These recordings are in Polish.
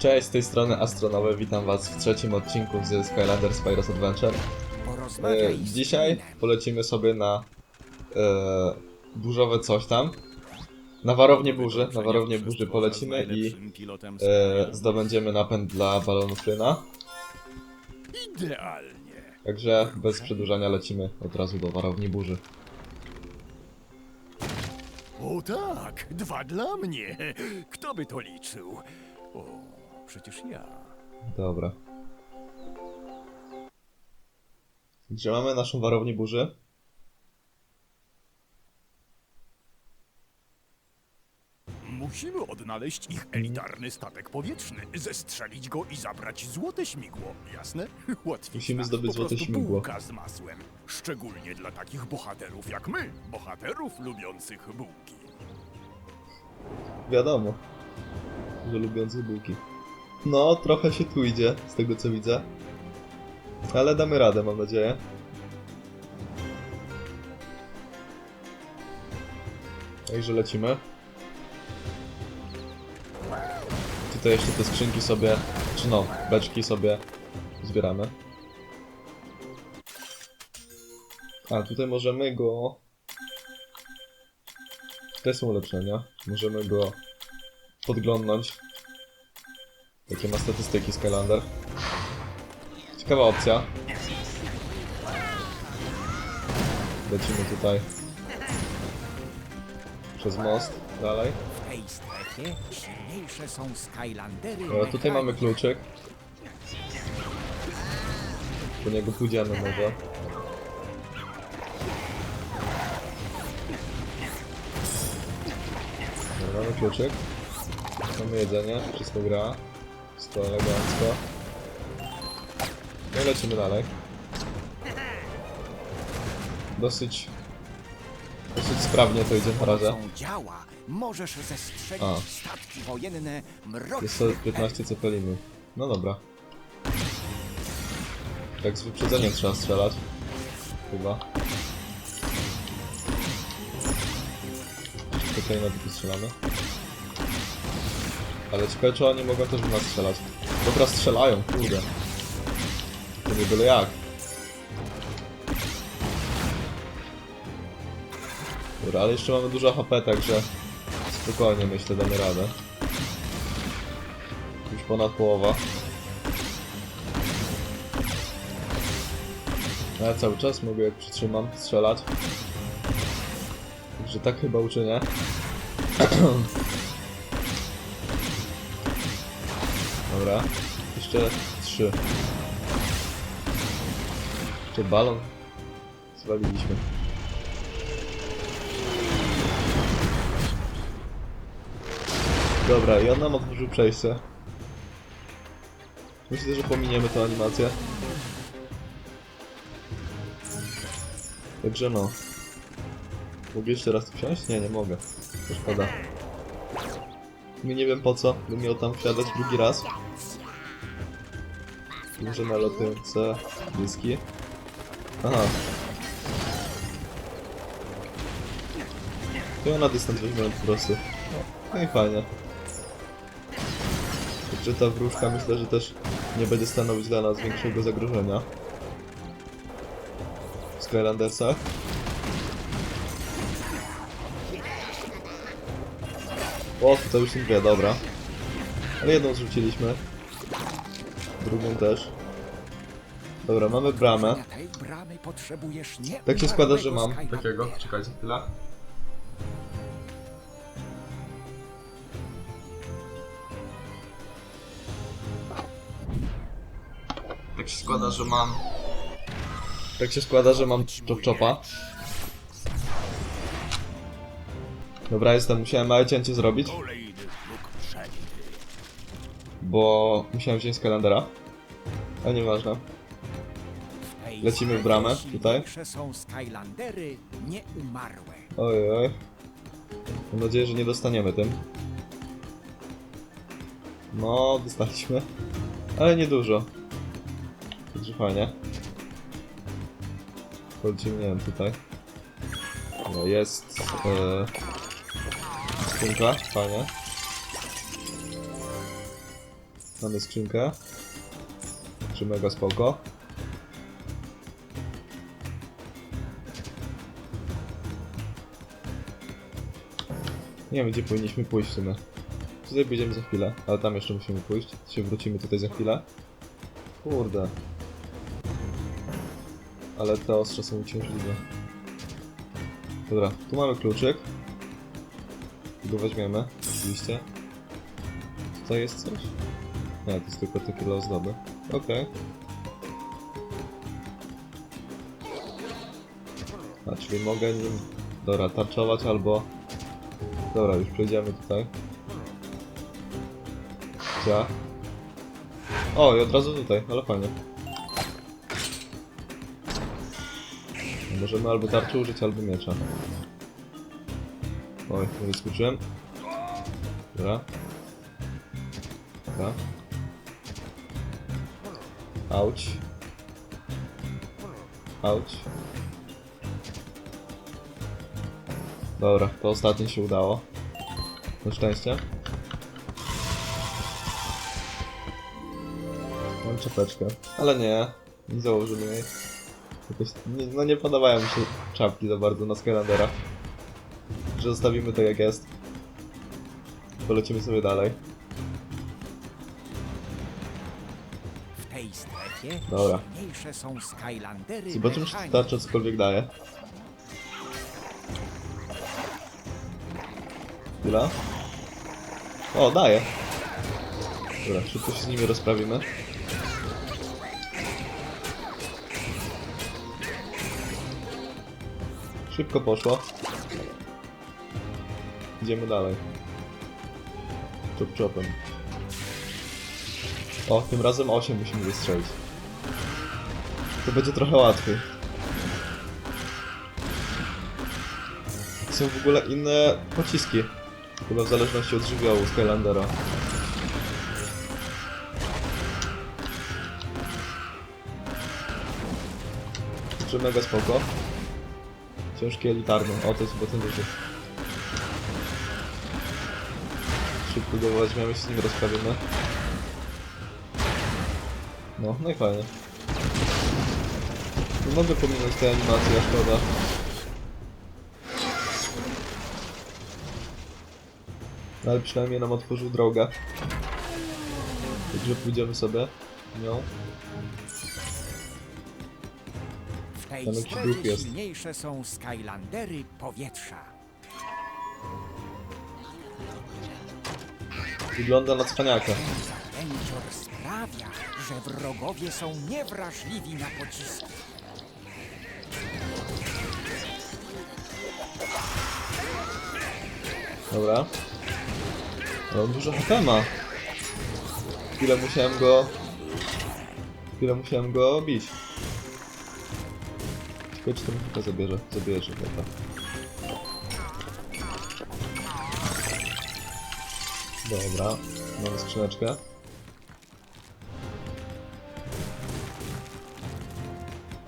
Cześć, z tej strony Astronowy, witam was w trzecim odcinku z Skylanders Spyro's Adventure. E, dzisiaj polecimy sobie na e, burzowe coś tam. Na warownię burzy, na warownię burzy polecimy i e, zdobędziemy napęd dla balonu Flyna. Idealnie. Także bez przedłużania lecimy od razu do warowni burzy. O tak, dwa dla mnie. Kto by to liczył? O, przecież ja. Dobra. Gdzie mamy naszą warownię burzy? Musimy odnaleźć ich elitarny statek powietrzny, zestrzelić go i zabrać złote śmigło, jasne? Łatwiej. Musimy zdobyć złote śmigło. Bułka z masłem. Szczególnie dla takich bohaterów jak my, bohaterów lubiących bułki. Wiadomo, że lubiący bułki. No, trochę się tu idzie, z tego co widzę. Ale damy radę, mam nadzieję. Także lecimy. Tutaj jeszcze te skrzynki sobie, czy no, beczki sobie zbieramy. A, tutaj możemy go... Te są ulepszenia. Możemy go podglądnąć. Jakie ma statystyki Skylander. Ciekawa opcja. Lecimy tutaj. Przez most, dalej. Dobra, tutaj mamy kluczyk. Po niego pójdziemy może. Mamy kluczyk. Mamy jedzenie, wszystko gra. Wszystko elegancko. No i lecimy dalej. Dosyć... Dosyć sprawnie to idzie na razie. Działa możesz zestrzelić A. statki wojenne Jest to 15 cepelinów. No dobra. Tak z wyprzedzeniem trzeba strzelać. Chyba. Tutaj na tylko strzelamy. Ale ciekawe oni mogą też w nas strzelać. Dobra, strzelają, kurde. To nie byle jak. Dobra, ale jeszcze mamy dużo HP, także spokojnie myślę damy radę. Już ponad połowa. A ja cały czas mogę, jak przytrzymam, strzelać. Także tak chyba uczynię. Dobra. Jeszcze trzy. Jeszcze balon. Zwaliliśmy. Dobra, i on nam otworzył przejście. Myślę, że pominiemy tę animację. Także no. Mogę jeszcze raz wsiąść? Nie, nie mogę. To szkoda. Nie wiem po co, bym miał tam wsiadać drugi raz. Może na latające dyski. Aha. Ja na dystans weźmiemy prostu. No, no i fajnie. Także ta wróżka myślę, że też nie będzie stanowić dla nas większego zagrożenia. W Skylandersach. O, tutaj już są dwie, dobra. Ale jedną zrzuciliśmy. Drugą też. Dobra, mamy bramę. Na tej bramy potrzebujesz nie Tak się składa, że mam takiego. Czekajcie chwilę. Tak się składa, że mam. Tak się składa, że mam chop chopa. Dobra, jestem. Musiałem małe cięcie zrobić, bo musiałem wziąć z kalendara. Ale nieważne. Lecimy w bramę, tutaj. Oj, oj. Mam nadzieję, że nie dostaniemy tym. No, dostaliśmy. Ale niedużo. Także fajnie. Wchodzimy, nie wiem, tutaj. No, jest... E, skrzynka, fajnie. Mamy skrzynkę. Czy mega spoko. Nie wiem, gdzie powinniśmy pójść w sumie. Tutaj pójdziemy za chwilę, ale tam jeszcze musimy pójść. Się wrócimy tutaj za chwilę. Kurde. Ale te ostrze są uciążliwe. Dobra, tu mamy kluczyk. Go weźmiemy, oczywiście. Tutaj jest coś? Nie, to jest tylko takie dla ozdoby. Okej. A, czyli mogę nim... Dobra, tarczować albo... Dobra, już przejdziemy tutaj. Cia. O, i od razu tutaj, ale fajnie. Możemy albo tarczy użyć, albo miecza. Oj, nie skoczyłem. Dobra. Dobra. Auć. Auć. Dobra, to ostatnie się udało. Na szczęście. Mam czapeczkę. Ale nie, nie założymy jej. Jakoś, nie, no nie podobają mi się czapki za bardzo na Skylandera. Że zostawimy to jak jest. Polecimy sobie dalej. W tej strefie Dobra. silniejsze są Skylandery Zobaczymy, czy tarcza cokolwiek daje. Chwila. O, daje. Dobra, szybko się z nimi rozprawimy. Szybko poszło. Idziemy dalej. Chop chopem. O, tym razem 8 musimy wystrzelić. To będzie trochę łatwiej. Są w ogóle inne pociski. Chyba w zależności od żywiołu Skylandera. Czy mega spoko. Ciężki elitarny. O, to jest chyba ten duży. Go weźmiemy, się z nim rozprawimy. No, no i fajnie. Nie mogę pominąć tej animacji, a szkoda. No, Ale przynajmniej nam otworzył drogę. Także pójdziemy sobie nią. W tej Tam jakiś duch jest. silniejsze są Skylandery powietrza. Wygląda na cwaniaka. Zapędzior sprawia, że wrogowie są niewrażliwi na pociski. Dobra. No, dużo HP ma. Chwilę musiałem go... Chwilę musiałem go bić. To mi chyba zabierze. Zabierze chyba. Dobra. Mamy skrzyneczkę.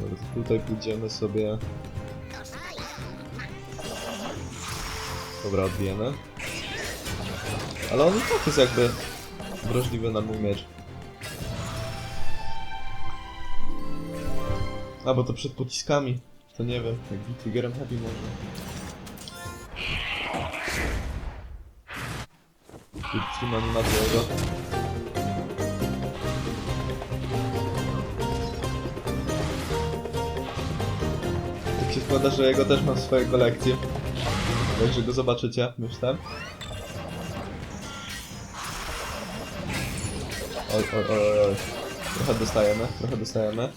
Dobra, tutaj pójdziemy sobie... Dobra, odbijemy. Ale on i tak jest jakby wrażliwy na mój miecz. A, bo to przed pociskami. To nie wiem, jak triggerem heavy może. Szybkim animację jego. Tak się składa, że jego też mam w swojej kolekcji. Także go zobaczycie, myślę. Oj, oj, oj, oj. Trochę dostajemy, trochę dostajemy.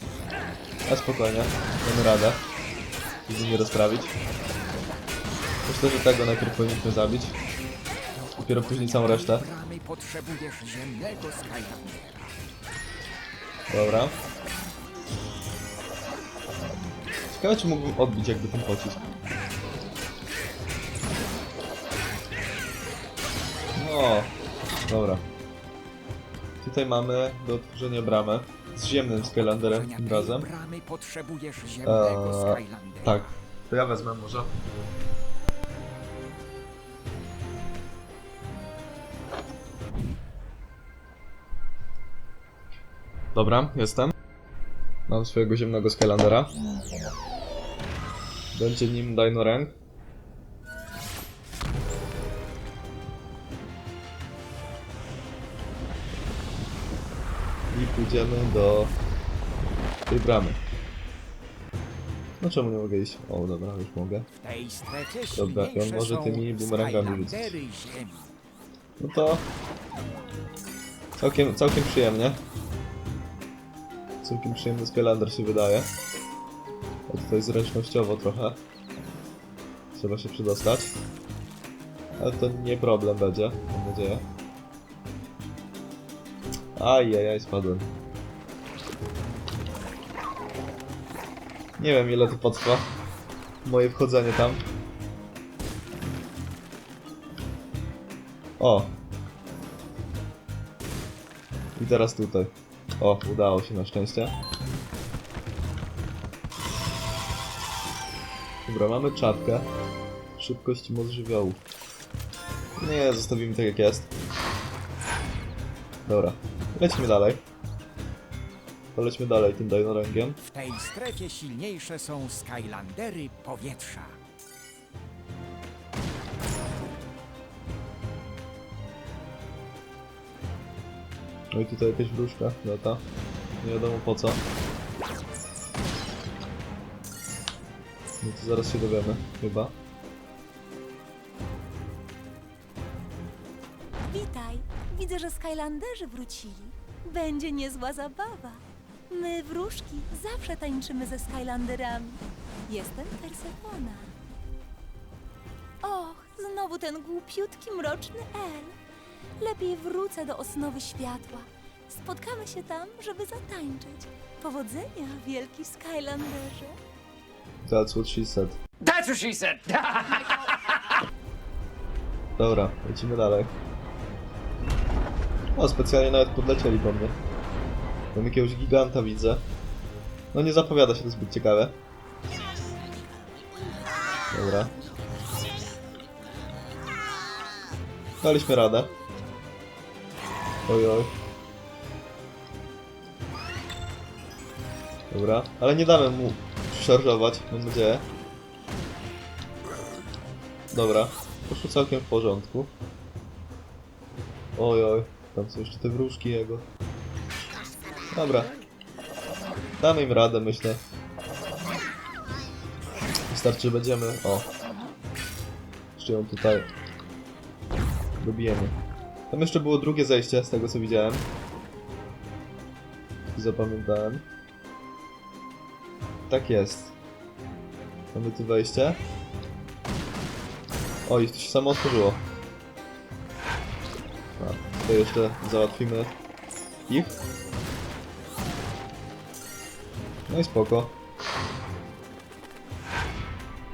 A spokojnie, mamy radę. Nie rozprawić. Myślę, że tego najpierw powinniśmy zabić. Dopiero później całą resztę. Dobra. Ciekawe, czy mógłbym odbić jakby ten pocisk. No, dobra. Tutaj mamy do otworzenia bramę z ziemnym Skylanderem tym razem. Eee. Tak, to ja wezmę może. Dobra, jestem. Mam swojego ziemnego Skylandera. Będzie nim Dino Rank. I pójdziemy do tej bramy. No czemu nie mogę iść? O, dobra, już mogę. Dobra, i on może tymi bumerangami ziemi. No to... Całkiem, całkiem przyjemnie. Całkiem przyjemny Skylander się wydaje. A tutaj zręcznościowo trochę. Trzeba się przedostać. Ale to nie problem będzie, mam nadzieję. Ajajaj, spadłem. Nie wiem ile to potrwa. Moje wchodzenie tam. O! I teraz tutaj. O, udało się na szczęście. Dobra, mamy czapkę. Szybkość moc żywiołu. Nie, zostawimy tak jak jest. Dobra, lecimy dalej. Polećmy dalej tym dinoręgiem. W tej strefie silniejsze są Skylandery powietrza. No i tutaj jakaś wróżka, lata. Nie wiadomo po co. No to zaraz się dowiemy, chyba. Witaj. Widzę, że Skylanderzy wrócili. Będzie niezła zabawa. My, wróżki, zawsze tańczymy ze Skylanderami. Jestem Persefona. Och, znowu ten głupiutki, mroczny El. Lepiej wrócę do osnowy światła. Spotkamy się tam, żeby zatańczyć. Powodzenia, wielki Skylanderze. That's what she said. That's what she said! Dobra, lecimy dalej. O, specjalnie nawet podlecieli po mnie. Tam jakiegoś giganta widzę. No nie zapowiada się to zbyt ciekawe. Dobra. Daliśmy radę. Oj, oj. Dobra, ale nie damy mu szarżować, mam nadzieję. Dobra, poszło całkiem w porządku. Oj, oj, tam są jeszcze te wróżki jego. Dobra. Damy im radę, myślę. Wystarczy, będziemy... O. Jeszcze ją tutaj... Dobijemy. Tam jeszcze było drugie zejście, z tego co widziałem. Zapamiętałem. Tak jest. Mamy tu wejście. Oj, to się samo otworzyło. A, jeszcze załatwimy ich. No i spoko.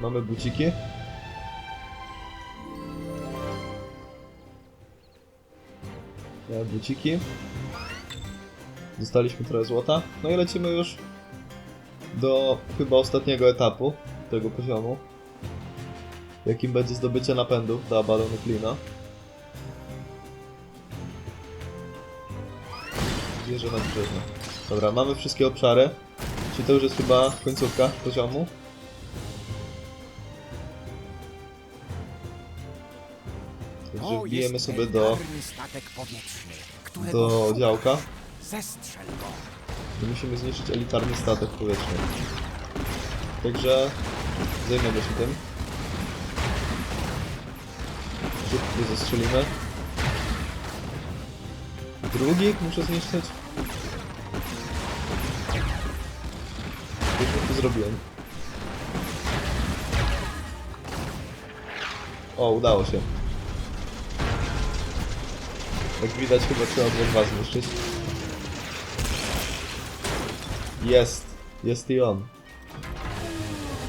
Mamy buciki. Mamy buciki. Dostaliśmy trochę złota. No i lecimy już do chyba ostatniego etapu tego poziomu jakim będzie zdobycie napędów do Abalonu Klina. Wieżę nadbrzeżna. Dobra, mamy wszystkie obszary. Czyli to już jest chyba końcówka poziomu. Wbijemy sobie do, do działka. I musimy zniszczyć elitarny statek powietrzny. Także zajmiemy się tym. Szybko zastrzelimy. Drugi muszę zniszczyć. Już to zrobiłem. O, udało się. Jak widać chyba trzeba było dwa zniszczyć. Jest. Jest i on.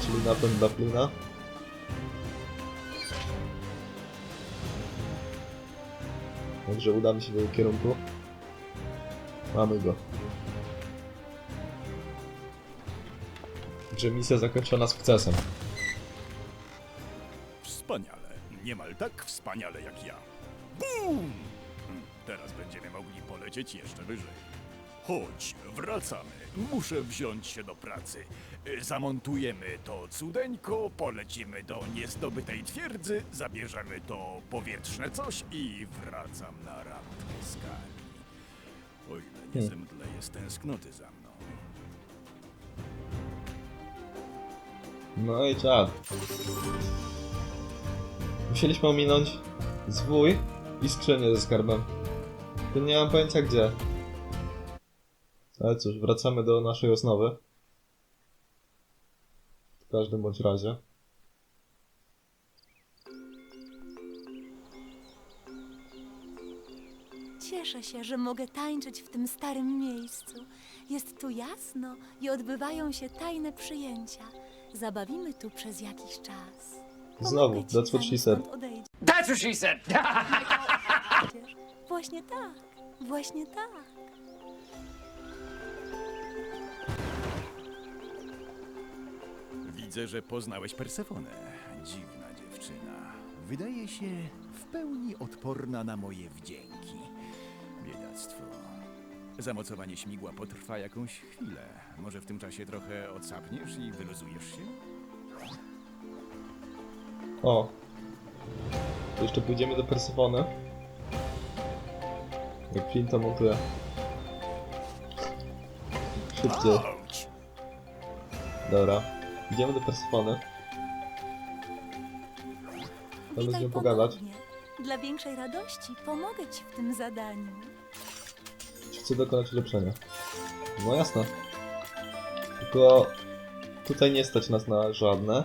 Czyli napęd dla plina. Także udamy się w jego kierunku. Mamy go. Także misja zakończona sukcesem. Wspaniale. Niemal tak wspaniale jak ja. Bum! Hmm, Teraz będziemy mogli polecieć jeszcze wyżej. Chodź, wracamy. Muszę wziąć się do pracy. Y, Zamontujemy to cudeńko, polecimy do niezdobytej twierdzy, zabierzemy to powietrzne coś i wracam na randkę skali. O ile nie zemdleję z tęsknoty za mną. No i czad. Musieliśmy ominąć zwój i skrzynię ze skarbem. Nie mam pojęcia gdzie. Ale cóż, wracamy do naszej osnowy. W każdym bądź razie. Cieszę się, że mogę tańczyć w tym starym miejscu. Jest tu jasno i odbywają się tajne przyjęcia. Zabawimy tu przez jakiś czas. Znowu, Pomogę ci, that's what zanim she said. stąd. That's what she said! Właśnie tak, właśnie tak. Widzę, że poznałeś Persefonę. Dziwna dziewczyna. Wydaje się w pełni odporna na moje wdzięki. Biedactwo. Zamocowanie śmigła potrwa jakąś chwilę. Może w tym czasie trochę odsapniesz i wyluzujesz się? O. To jeszcze pójdziemy do Persefony. Jak film to montuje. Szybciej. Dobra. Idziemy do Persefony. To Witaj będziemy pogadać. ponownie. Dla większej radości pomogę ci w tym zadaniu. Chcę dokonać ulepszenia. No jasne. Tylko tutaj nie stać nas na żadne.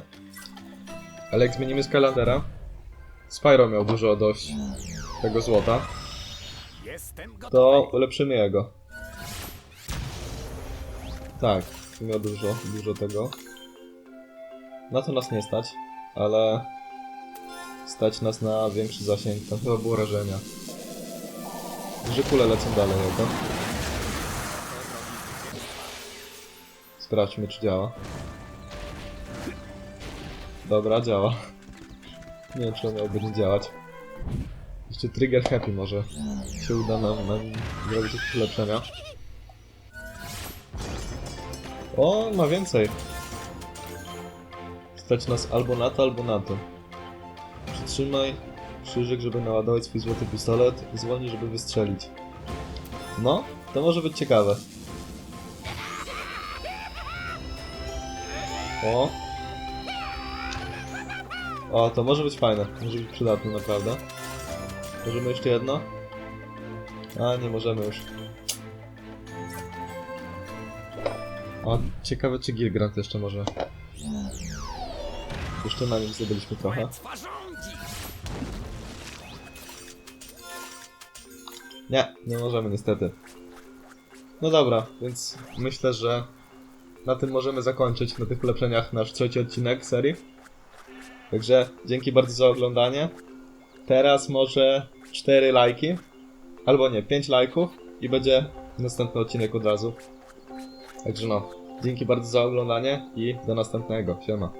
Ale jak zmienimy z kalendera, Spyro miał dużo dość tego złota, Jestem to ulepszymy jego. Tak, miał dużo, dużo tego. Na to nas nie stać, ale stać nas na większy zasięg. Tam chyba było rażenia. Że kule lecą dalej jego. Sprawdźmy, czy działa. Dobra, działa. Nie wiem, czy on miałby nie działać. Jeszcze trigger happy może się uda nam, nam zrobić jakieś ulepszenia. O, ma więcej. Stać nas albo na to, albo na to. Przytrzymaj krzyżyk, żeby naładować swój złoty pistolet, zwolnij, żeby wystrzelić. No, to może być ciekawe. O. O, to może być fajne. Może być przydatne, naprawdę. Możemy jeszcze jedno? A, nie możemy już. Ciekawe czy Gilgrant jeszcze może. Jeszcze na nim zdobyliśmy trochę. Nie, nie możemy niestety. No dobra, więc myślę, że na tym możemy zakończyć, na tych ulepszeniach, nasz trzeci odcinek serii. Także dzięki bardzo za oglądanie. Teraz może 4 lajki, albo nie, 5 lajków i będzie następny odcinek od razu. Także no, dzięki bardzo za oglądanie i do następnego. Siema.